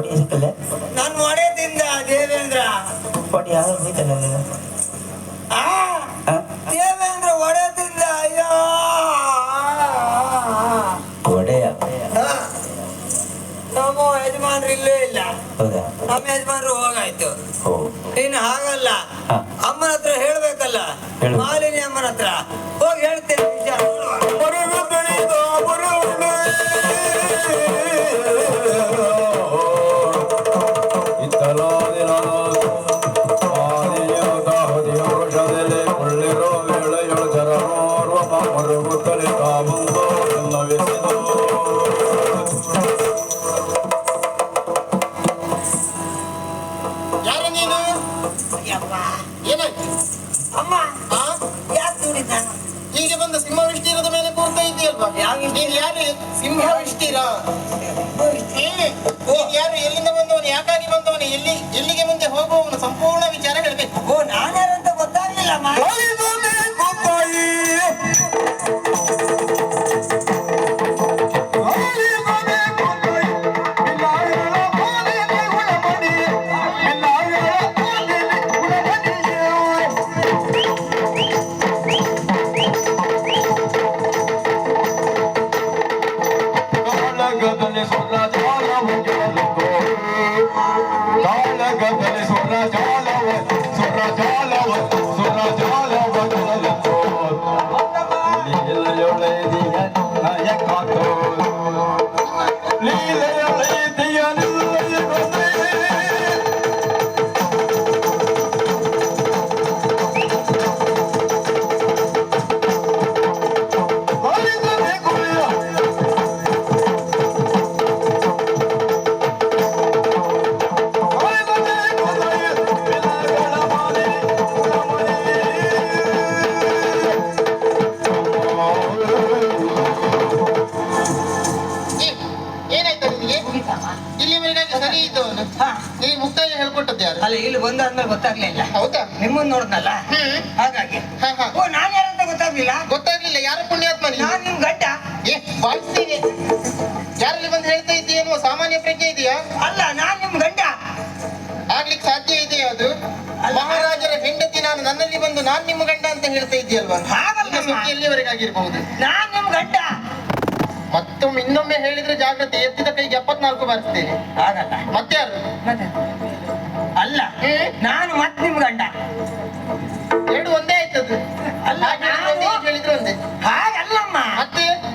ಸಿಕ್ಕಲ್ಲ ನನ್ ಒಡೆದಿಂದ ದೇವೇಂದ್ರ. ಹೊಡಿ ಯಾರು ಆ ದೇವೇಂದ್ರ ಒಡೆದಿಂದ ಅಯ್ಯೋ. ಒಡೆಯ ನಮ್ಮ ಯಜಮಾನ್ರು ಇಲ್ಲೇ ಇಲ್ಲ. ಹೌದಾ? ನಮ್ಮ ಯಜಮಾನ್ರು ಹೋಗಾಯ್ತು. ಇನ್ನು ಹಾಗಲ್ಲ. ಅಮ್ಮನ ಹತ್ರ ಹೇಳ್ಬೇಕಲ್ಲ. ಹೇಳು. ಮಾಲಿನಿ ಅಮ್ಮನ ಹತ್ರ. Yeah. ಗೊತ್ತಾಗ್ಲಿಲ್ಲ. ಹೌದಾ? ನಿಮ್ಮನ್ನ ನೋಡ್ದಲ್ಲ ಹಾಗಾಗಿ. ಹಾ, ಹಾ. ಓ ನಾನ್ ಯಾರಂತ ಗೊತ್ತಾಗ್ಲಿಲ್ಲ? ಗೊತ್ತಾಗ್ಲಿಲ್ಲ. ಯಾರು ಪುಣ್ಯಾತ್ಮ ನೀನು? ನಾನ್ ನಿಮ್ ಗಡ್ಡ ಏ ಯಾರಲ್ಲಿ ಬಂದು ಹೇಳ್ತಾ ಇದ್ದೀಯೇನೋ ಸಾಮಾನ್ಯ ಪ್ರಜ್ಞೆ ಇದೆಯಾ? ಅಲ್ಲ ನಾನ್ ನಿಮ್ ಗಂಡ. ಆಗ್ಲಿಕ್ಕೆ ಸಾಧ್ಯ ಇದೆಯಾ ಅದು? ಮಹಾರಾಜರ ಹೆಂಡತಿ ನಾನು ನನ್ನಲ್ಲಿ ಬಂದು ನಾನ್ ನಿಮ್ಮ ಗಂಡ ಅಂತ ಹೇಳ್ತಾ ಇದೆಯಲ್ವಾಗಿರ್ಬಹುದು ಹಾಗಲ್ಲ ನಾನ್ ನಿಮ್ ಗಂಡ. ಮತ್ತೊಮ್ಮೆ ಇನ್ನೊಮ್ಮೆ ಹೇಳಿದ್ರೆ ಜಾಗ್ರತೆ. ಎತ್ತಿದ ಕೈಗೆ ಎಪ್ಪತ್ನಾಲ್ಕು ಬರ್ತೀನಿ ಆಗಲ್ಲ ಮತ್ತೆ ಯಾರು? ಅಲ್ಲ? ನಾನು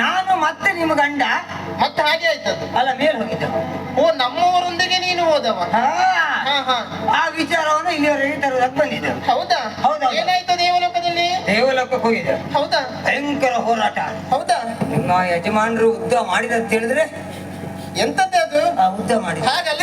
ನಾನು ಮತ್ತೆ ನಿಮ್ಮ ಗಂಡ? ಮತ್ತೆ ಹಾಗೆ ಆಯ್ತು ಅಲ್ಲ ಮೇಲೆ ಹೋಗಿದ್ದು. ಓ ನಮ್ಮವರೊಂದಿಗೆ ನೀನು ಹೋದವ? ಹಾ. ಆ ವಿಚಾರವನ್ನು ಇಲ್ಲಿವರೆಗೆ ತರುವುದಕ್ಕೆ ಬಂದಿದ್ದೆ. ಹೌದಾ? ಹೌದಾ ಏನಾಯ್ತು ದೇವಲೋಕದಲ್ಲಿ? ದೇವಲೋಕಕ್ಕೆ ಹೋಗಿದೆ ಹೌದಾ? ಭಯಂಕರ ಹೋರಾಟ. ಹೌದಾ? ನಿಮ್ಮ ಯಜಮಾನರು ಉದ್ದ ಮಾಡಿದ ಅಂತ ಹೇಳಿದ್ರೆ ಎಂತದ್ದೇ ಅದು? ಆ ಉದ್ದ ಮಾಡಿದ ಹಾಗಲ್ಲ.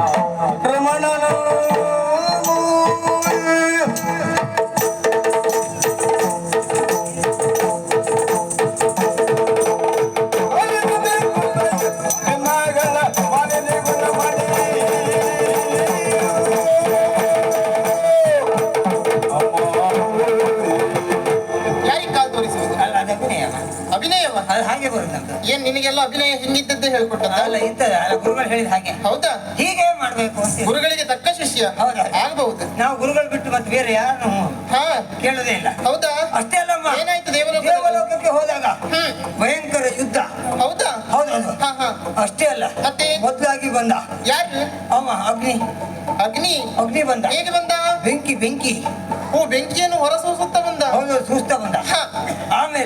ಏನ್ ಅಭಿನಯ ಹೆಂಗಿದ್ದದ್ದು ಹೇಳ್ಕೊಟ್ಟ ಅಲ್ಲ ಇಂಥದ್ದು ಅಲ್ಲ ಗುರುಗಳು ಹೇಳಿದ ಹಾಗೆ. ಹೌದಾ? ಹೀಗೆ ಮಾಡ್ಬೇಕು ಅಂತ ಗುರುಗಳಿಗೆ ತಕ್ಕ ಶಿಷ್ಯ ಆಗಬಹುದು ಆಗ್ಬಹುದು. ನಾವು ಗುರುಗಳು ಬಿಟ್ಟು ಮತ್ತೆ ಬೇರೆ ಯಾರು ಹಾ. ಕೇಳೋದೇ ಇಲ್ಲ. ಹೌದಾ? ಅಷ್ಟೇ ಅಲ್ಲಮ್ಮ ಏನಾಯ್ತು ದೇವಲೋಕ ದೇವಲೋಕಕ್ಕೆ ಹೋದಾಗ ಭಯಂಕರ ಯುದ್ಧ. ಹೌದಾ? ಹೌದೌದು ಅಷ್ಟೇ ಅಲ್ಲ. ಮತ್ತೆ? ಮೊದಲಾಗಿ ಬಂದ. ಯಾರು? ಅವ ಅಗ್ನಿ. ಅಗ್ನಿ? ಅಗ್ನಿ ಬಂದ. ಹೇಗೆ ಬಂದ? ಬೆಂಕಿ ಬೆಂಕಿ. ಓ ಬೆಂಕಿಯನ್ನು ಹೊರಸೂಸುತ್ತ ಬಂದ? ಹೌದು ಸುಸ್ತ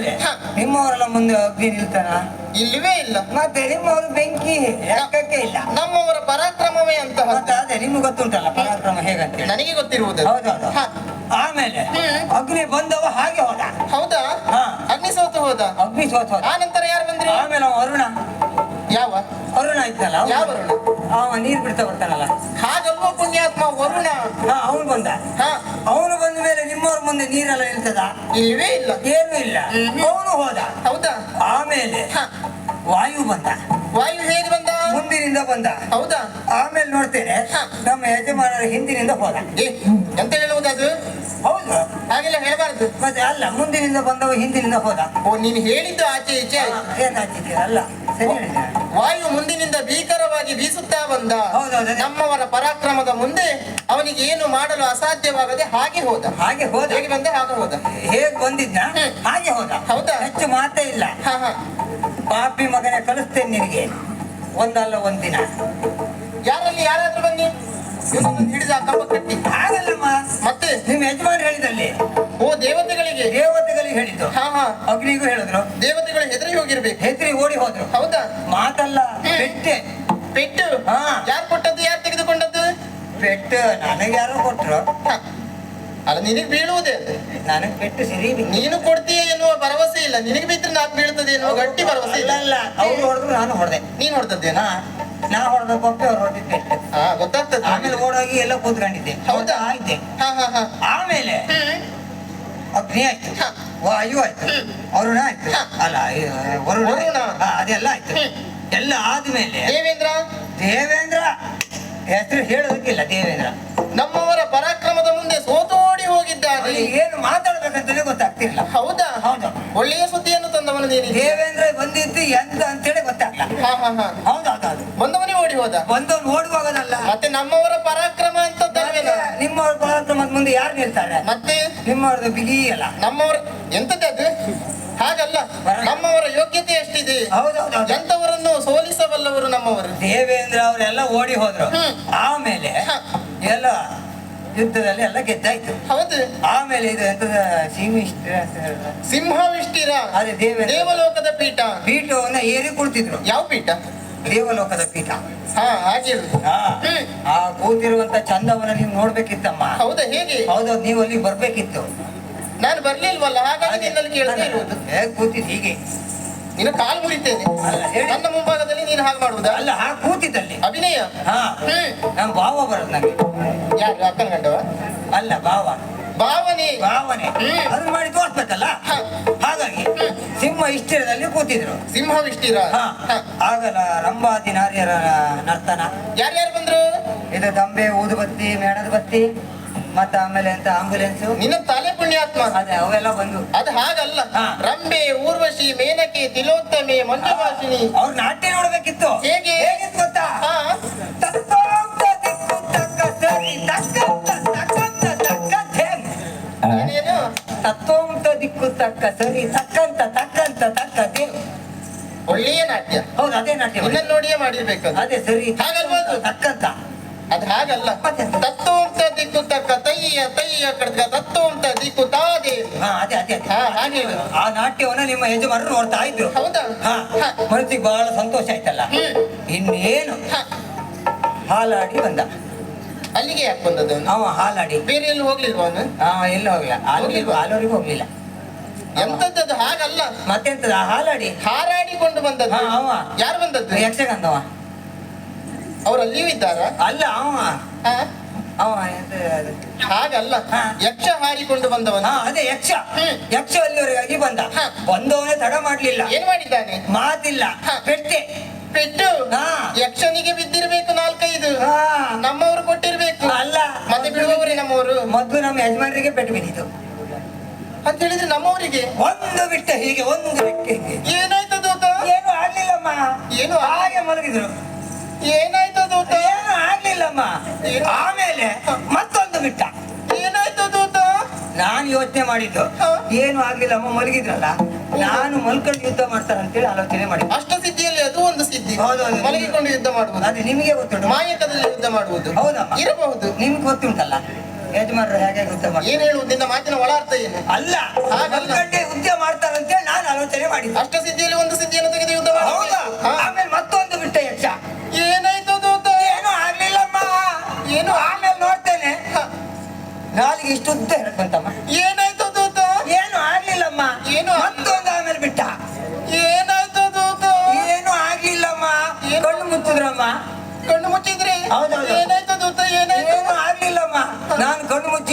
ಆಮೇಲೆ ನಿಮ್ಮವರೆಲ್ಲ ಮುಂದೆ ಅಗ್ನಿ ನಿಲ್ತಾನ ಇಲ್ಲವೇ ಇಲ್ಲ. ಮತ್ತೆ ನಿಮ್ಮವರು ಬೆಂಕಿ ಯಾಕಕ್ಕೆ ಇಲ್ಲ. ನಮ್ಮವರ ಪರಾಕ್ರಮವೇ ಅಂತ ಅದೇ ನಿಮ್ಗೆ ಗೊತ್ತುಂಟಲ್ಲ ಪರಾಕ್ರಮ ಹೇಗಂತ ನನಗೆ ಗೊತ್ತಿರುವುದು. ಹೌದೌದು. ಆಮೇಲೆ. ಅಗ್ನಿ ಬಂದವ ಹಾಗೆ ಹೋದ. ಹೌದಾ. ಅಗ್ನಿ ಸೋತು ಹೋದ. ಅಗ್ನಿ ಸೋತ ಹೋದ. ಆ ನಂತರ ಯಾರು ಬಂದ್ರಿ? ಆಮೇಲೆ ಅರುಣ. ಯಾವ? ಅರುಣ ಇದ್ದಲ್ಲ ಯಾವ ಅರುಣ? ಅವ ನೀರ್ ಬಿಡ್ತಾ ಬರ್ತಾನಲ್ಲ. ಹಾಗಲ್ವ ಪುಣ್ಯಾತ್ಮ ವರುಣ ಹಾ ಅವನು ಬಂದ. ಹಾ. ಮೇಲೆ ನೀರೆಲ್ಲ ನಿಲ್ತದ ಇಲ್ಲವೇ ಇಲ್ಲ. ಏನೂ ಇಲ್ಲ. ಅವನು ಹೋದ. ಹೌದಾ? ಆಮೇಲೆ ಹ. ವಾಯು ಬಂದ. ವಾಯು ಹೇಗೆ ಬಂದ? ಮುಂದಿನಿಂದ ಬಂದ. ಹೌದಾ? ಆಮೇಲೆ ನೋಡ್ತೇನೆ. ನಮ್ಮ ಯಜಮಾನರ ಹಿಂದಿನಿಂದ ಹೋದ. ಎಂತ ಹೇಳುವುದು ಅದು? ಹೌದು. ಹಾಗೆಲ್ಲ ಹೇಳಬಾರದು. ಮತ್ತೆ ಅಲ್ಲ ಮುಂದಿನಿಂದ ಬಂದವ ಹಿಂದಿನಿಂದ ಹೋದ. ಓ ನೀನು ಹೇಳಿದ್ದು ಆಚೆ ಈಚೆ. ಅಲ್ಲ ಸರಿ ಹೇಳಿದೆ. ವಾಯು ಮುಂದಿನಿಂದ ಭೀಕರವಾಗಿ ಬೀಸುತ್ತಾ ಬಂದ. ನಮ್ಮವರ ಪರಾಕ್ರಮದ ಮುಂದೆ ಅವನಿಗೆ ಏನು ಮಾಡಲು ಅಸಾಧ್ಯವಾಗದೆ ಹಾಗೆ ಹೋದ. ಹಾಗೆ ಹೋದ. ಹೇಗೆ ಬಂದೆ? ಹಾಗೆ ಹೋದ. ಹೇಗೆ ಬಂದಿದ್ದ ಹಾಗೆ ಹೋದ. ಹೌದಾ? ಹೆಚ್ಚು ಮಾತೇ ಇಲ್ಲ. ಪಾಪಿ ಮಗನೇ ಕಲಿಸ್ತೇನೆ ನಿನಗೆ. ಒಂದಲ್ಲ ಒಂದಿನ. ಯಾರಲ್ಲಿ ಯಾರಾದ್ರೂ ಬನ್ನಿ? ಹಿಡಿದ ಕಟ್ಟಿ. ಹಾಗಲ್ಲಮ್ಮ. ಮತ್ತೆ? ನಿಮ್ ಯಜಮಾನ್ ಹೇಳಿದಲ್ಲಿ. ಓ ದೇವತೆಗಳಿಗೆ ಹೇಳಿದ್ದು. ಹಾ ಹಾ ಅಗ್ನಿಗೂ ಹೇಳಿದ್ರು. ದೇವತೆಗಳು ಹೆದರಿ ಹೋಗಿರ್ಬೇಕು. ಹೆದರಿ ಓಡಿ ಹೋದ್ರು. ಹೌದಾ? ಮಾತಲ್ಲ. ಪೆಟ್ಟೆ. ಪೆಟ್ಟು? ಹಾ. ಯಾರು ಕೊಟ್ಟದ್ದು ಯಾರು ತೆಗೆದುಕೊಂಡದ್ದು? ಪೆಟ್ಟು ನನಗೆ ಯಾರೋ ಕೊಟ್ರು. ಅಲ್ಲ ನಿನಗೆ ಬೀಳುವುದೇ ನನಗೆ ಪೆಟ್ಟು ಸಿರಿ ನೀನು ಕೊಡ್ತೀಯ ಎನ್ನುವ ಭರವಸೆ ಇಲ್ಲ. ನಿನಗೆ ಬಿದ್ರೆ ನಾಕ್ ಬೀಳ್ತದೆ ಎನ್ನುವ ಗಟ್ಟಿ ಭರವಸೆ ಇಲ್ಲ. ಅಲ್ಲ ಅವ್ರು ಹೊಡೆದ್ರು ನಾನು ಹೊಡೆದೆ. ನೀನ್ ಹೊಡೆದದ್ದೇನಾ? ನಾ ಹೊಡೆದ ಪಪ್ಪೆ ಅವ್ರು ಹೊಡೆದ ಪೆಟ್ಟು. ಹಾ ಗೊತ್ತಾಗ್ತದೆ ಆಮೇಲೆ ಓಡೋಗಿ ಎಲ್ಲ ಕೂತ್ಕೊಂಡಿದ್ದೆ. ಹೌದಾ? ಆಯ್ತೆ. ಹಾ ಹಾ ಹಾ. ಆಮೇಲೆ ಅಗ್ನಿ ಆಯ್ತು. ವಾಯು ಆಯ್ತು. ಅರುಣ ಆಯ್ತು. ಅಲ್ಲ ವರುಣ ವರುಣ. ಹಾ, ಅದೆಲ್ಲ ಆಯ್ತು. ಎಲ್ಲ ಆದ್ಮೇಲೆ ದೇವೇಂದ್ರ? ದೇವೇಂದ್ರ? ಹೆಸರು ಹೇಳೋದಕ್ಕಿಲ್ಲ ದೇವೇಂದ್ರ. ನಮ್ಮವರ ಪರಾಕ್ರಮದ ಮುಂದೆ ಸೋತೋಡಿ ಹೋಗಿದ್ದಾರೆ ಅವನಿಗೆ ಏನು ಮಾತಾಡ್ಬೇಕಂತಲೇ ಗೊತ್ತಾಗ್ತಿಲ್ಲ ಹೌದಾ? ಹೌದು. ಒಳ್ಳೆಯ ಸುದ್ದಿಯನ್ನು ತಂದವನು ನೀನು. ದೇವೇಂದ್ರ ಬಂದಿದ್ದು ಎಂತ ಅಂತೇಳಿ ಗೊತ್ತಾಗ್ಲ ಹಾ ಹಾ ಹಾ. ಹೌದು ಹೌದು ಬಂದವನೇ ಓಡಿ ಹೋದ? ಬಂದವ್ನು ಓಡುವಾಗದಲ್ಲ ಮತ್ತೆ ನಮ್ಮವರ ಪರಾಕ್ರಮ ಅಂತದ್ದಲ್ವೇನ ನಿಮ್ಮವ್ರ ಪರಾಕ್ರಮದ ಮುಂದೆ ಯಾರು ನಿಲ್ತಾರೆ? ಮತ್ತೆ? ನಿಮ್ಮವ್ರದ್ದು ಬಿಗಿ ಅಲ್ಲ. ನಮ್ಮವರ ಎಂತದ್ದು ಹಾಗಲ್ಲ. ನಮ್ಮವರ ಯೋಗ್ಯತೆ ಎಷ್ಟಿದೆ? ಹೌದೌದು ಎಂತವರನ್ನು ಸೋಲಿಸಬಲ್ಲವರು ನಮ್ಮವರು? ದೇವೇಂದ್ರ ಅವರೆಲ್ಲ ಓಡಿ ಹೋದ್ರು. ಆಮೇಲೆ ಎಲ್ಲ ಯುದ್ಧದಲ್ಲಿ ಎಲ್ಲ ಗೆದ್ದಾಯ್ತು. ಹೌದು. ಆಮೇಲೆ ಇದು ಎಂತ ಸೀಮಿಷ್ಟ ಸಿಂಹವಿಷ್ಟಿರ ಅದೇ ದೇವ ದೇವಲೋಕದ ಪೀಠ? ಪೀಠವನ್ನ ಏರಿ ಕುಳಿತಿದ್ರು. ಯಾವ ಪೀಠ? ದೇವಲೋಕದ ಪೀಠ. ಹಾ ಇರುದು. ಹಾ. ಆ ಕೂತಿರುವಂತ ಚಂದವನ್ನ ನೀವು ನೋಡ್ಬೇಕಿತ್ತಮ್ಮ. ಹೌದಾ ಹೇಗೆ? ಹೌದು ನೀವು ಅಲ್ಲಿ ಬರ್ಬೇಕಿತ್ತು. ನಾನು ಬರ್ಲಿಲ್ವಲ್ಲ ಹಾಗಾಗಿ ನಿನ್ನಲ್ಲಿ ಇರುವುದು. ಹೇಗ್ ಕೂತಿದ್ ಹೀಗೆ. ನಿನ್ನ ಕಾಲು ಮುರಿತೇನೆ. ಅಲ್ಲ, ಹೇಳಿ. ನನ್ನ ಮುಂಭಾಗದಲ್ಲಿ ನೀನು ಹಾಗೆ ಮಾಡುವುದಾ? ಅಲ್ಲ ಹಾ ಕೂತಿದ್ದಲ್ಲಿ. ಅಭಿನಯ. ಹಾ. ಹ್ಮ್. ನಮ್ ಭಾವ ಬರೋದು ನಂಗೆ. ಯಾರು ಅಕ್ಕನ ಗಂಡವ? ಅಲ್ಲ ಭಾವ. ಭಾವನೆ. ಭಾವನೆ. ಅದನ್ನ ಮಾಡಿ ತೋರ್ಸ್ಬೇಕಲ್ಲ? ಹಾಗಾಗಿ ಸಿಂಹ ಇಷ್ಟಿರದಲ್ಲಿ ಕೂತಿದ್ರು. ಸಿಂಹ ಇಷ್ಟಿರ ಆಗಲ್ಲ ರಂಭಾದಿ ನಾರ್ಯರ ನರ್ತನ. ಯಾರ್ಯಾರು ಬಂದ್ರು? ಇದು ದಂಬೆ ಊದುಬತ್ತಿ ಮೇಣದ ಬತ್ತಿ ಮತ್ತ ಆಮೇಲೆ ಎಂತ ಆಂಬುಲೆನ್ಸ್? ನಿನ್ನ ತಲೆ ಪುಣ್ಯಾತ್ಮ. ಅದೇ ಅವೆಲ್ಲ ಬಂದು. ಅದು ಹಾಗಲ್ಲ. ರಂಬೆ ಊರ್ವಶಿ ಮೇನಕಿ ತಿಲೋತ್ತಮೆ ಮಂಜುವಾಸಿನಿ ಅವ್ರ ನಾಟ್ಯ ನೋಡ್ಬೇಕಿತ್ತು. ಹೇಗೆ? ಹೇಗಿತ್ತು ಗೊತ್ತಾ? ತಕ್ಕ ಸರಿ ತಕ್ಕಂತ ತಕ್ಕಂತ ತಕ್ಕ ದೇವ್. ಒಳ್ಳೆಯ ನಾಟ್ಯ. ಹೌದು ಅದೇ ನಾಟ್ಯ. ಇದನ್ನ ನೋಡಿಯೇ ಮಾಡಿರ್ಬೇಕು ಅದು. ಅದೇ ಸರಿ ಹಾಗಲ್ವಾ ಅದು? ತಕ್ಕಂತ. ಅದು ಹಾಗಲ್ಲ. ತತ್ತು ಅಂತ ದಿಕ್ಕು ತಕ್ಕ ತಯ್ಯ ತಯ್ಯ ಕಡ್ಕ ತತ್ತು ದಿಕ್ಕು ತಾದೆ. ಹಾ ಅದೇ ಅದೇ ಅದೇ. ಹಾ ಹಾಗೆ ಹೇಳು. ಆ ನಾಟ್ಯವನ್ನ ನಿಮ್ಮ ಯಜಮಾನರು ನೋಡ್ತಾ ಇದ್ರು. ಹೌದಾ? ಹಾ ಹಾ. ಮನಸ್ಸಿಗೆ ಬಹಳ ಸಂತೋಷ ಆಯ್ತಲ್ಲ. ಹ್ಮ್. ಇನ್ನೇನು? ಹಾ. ಹಾಲಾಡಿ ಬಂದ. ಅಲ್ಲಿಗೆ ಯಾಕೆ ಬಂದದ್ದು? ಅವನು? ಅವ ಹಾಲಾಡಿ. ಬೇರೆ ಎಲ್ಲಿ ಹೋಗ್ಲಿಲ್ವಾ ಅವನು? ಹಾ ಎಲ್ಲ ಹೋಗ್ಲಿಲ್ಲ. ಹಾಲೂರಿಗೆ ಹೋಗ್ಲಿಲ್ಲ. ಎಂತದ್ದು ಹಾಗಲ್ಲ. ಮತ್ತೆಂತದ ಹಾಲಾಡಿ? ಹಾರಾಡಿಕೊಂಡು ಬಂದದ್ದು. ಅವ. ಯಾರು ಬಂದದ್ದು? ಯಕ್ಷಗಂಧವ ಅವ್ರು ಅಲ್ಲಿಯೂ ಇದ್ದಾರ ಅಲ್ಲ ಅವ ಹಾಗಲ್ಲ. ಯಕ್ಷ ಹಾರಿಕೊಂಡು ಬಂದವನ. ಅದೇ ಯಕ್ಷ. ಯಕ್ಷ ಅಲ್ಲಿವರೆಗಾಗಿ ಬಂದ. ಬಂದವನೇ ತಡ ಮಾಡ್ಲಿಲ್ಲ. ಏನ್ ಮಾಡಿದ್ದಾನೆ? ಮಾತಿಲ್ಲ. ಪೆಟ್ಟೆ ಪೆಟ್ಟು ಹಾ. ಯಕ್ಷನಿಗೆ ಬಿದ್ದಿರ್ಬೇಕು ನಾಲ್ಕೈದು. ನಮ್ಮವರು ಕೊಟ್ಟಿರ್ಬೇಕು. ಅಲ್ಲ. ಮತ್ತೆ ಬಿಡುವವರೇ ನಮ್ಮವರು? ಮೊದ್ಲು ನಮ್ಮ ಯಜಮಾನರಿಗೆ ಪೆಟ್ಟು ಬಿದ್ದಿತ್ತು ಅಂತ ಹೇಳಿದ್ರೆ ನಮ್ಮವರಿಗೆ ಒಂದು ಬಿಟ್ಟ ಹೀಗೆ ಒಂದು ಬಿಟ್ಟ ಹೀಗೆ. ಏನಾಯ್ತು ದೂತ? ಏನು ಆಗ್ಲಿಲ್ಲಮ್ಮ. ಏನು ಹಾಗೆ ಮಲಗಿದ್ರು. ಏನಾಯ್ತು ದೂತ? ಏನು ಆಗ್ಲಿಲ್ಲಮ್ಮ? ಆಮೇಲೆ ಮತ್ತೊಂದು ಬಿಟ್ಟ. ಏನಾಯ್ತು ದೂತ? ನಾನು ಯೋಚನೆ ಮಾಡಿದ್ದು. ಏನು ಆಗ್ಲಿಲ್ಲಮ್ಮ ಮಲಗಿದ್ರಲ್ಲ. ನಾನು ಮಲ್ಕೊಂಡು ಯುದ್ಧ ಮಾಡ್ತಾರೆ ಅಂತೇಳಿ ಆಲೋಚನೆ ಮಾಡಿ ಅಷ್ಟು ಸಿದ್ಧಿಯಲ್ಲಿ ಅದು ಒಂದು ಸಿದ್ಧಿ. ಹೌದೌದು. ಮಲಗಿಕೊಂಡು ಯುದ್ಧ ಮಾಡಬಹುದು ಅದು ನಿಮಗೆ ಗೊತ್ತುಂಟು. ಮಾಯಕದಲ್ಲಿ ಯುದ್ಧ ಮಾಡಬಹುದು ಹೌದಾ ಇರಬಹುದು. ನಿಮ್ಗೆ ಗೊತ್ತುಂಟಲ್ಲ. ಯಜಮಾನರು ಹೇಗೆ ಮಾಡ್ತಾರೆ? ಏನ್ ಹೇಳು ನಿನ್ನ ಮಾತಿನ ಒಳ ಅರ್ಥ ಏನು? ಅಲ್ಲ ಹಾಗಲ್ಲ. ಮಲ್ಕೊಂಡೇ ಮಾಡ್ತಾರಂತೆ ನಾನು ಆಲೋಚನೆ ಮಾಡಿ ಅಷ್ಟ ಸಿದ್ಧಿಯಲ್ಲಿ ಒಂದು ಸಿದ್ಧಿಯನ್ನು ತೆಗೆದು ಯುದ್ಧ ಹೌದಾ. ಆಮೇಲೆ ಮತ್ತೊಂದು ಬಿಟ್ಟೆ ಯಕ್ಷ. ಏನಾಯ್ತು ಏನು ಆಗ್ಲಿಲ್ಲಮ್ಮ. ಏನು? ಆಮೇಲೆ ನೋಡ್ತೇನೆ. ನಾಲಿಗೆ ಇಷ್ಟು ಉದ್ದ ಹೇಳ್ಕೊಂತಮ್ಮ. ಏನಾಯ್ತು ದೂತ? ಏನು ಆಗ್ಲಿಲ್ಲಮ್ಮ. ಏನು? ಮತ್ತೊಂದು ಆಮೇಲೆ ಬಿಟ್ಟ. ಏನಾಯ್ತು ದೂತ? ಏನು ಆಗ್ಲಿಲ್ಲಮ್ಮ? ಕಣ್ಣು ಮುಚ್ಚಿದ್ರಮ್ಮ. ಕಣ್ಣು ಮುಚ್ಚಿದ್ರಿ? ಹೌದೌದು.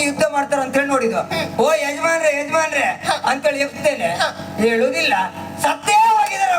ಯುದ್ಧ ಮಾಡ್ತಾರ ಅಂತ ಹೇಳಿ ನೋಡಿದ್ವು ಓ ಯಜಮಾನ್ರೆ ಯಜಮಾನ್ರೆ ಅಂತೇಳಿ ಎಪ್ತೇನೆ. ಹೇಳುದಿಲ್ಲ. ಸತ್ಯ ಹೋಗಿದಾರ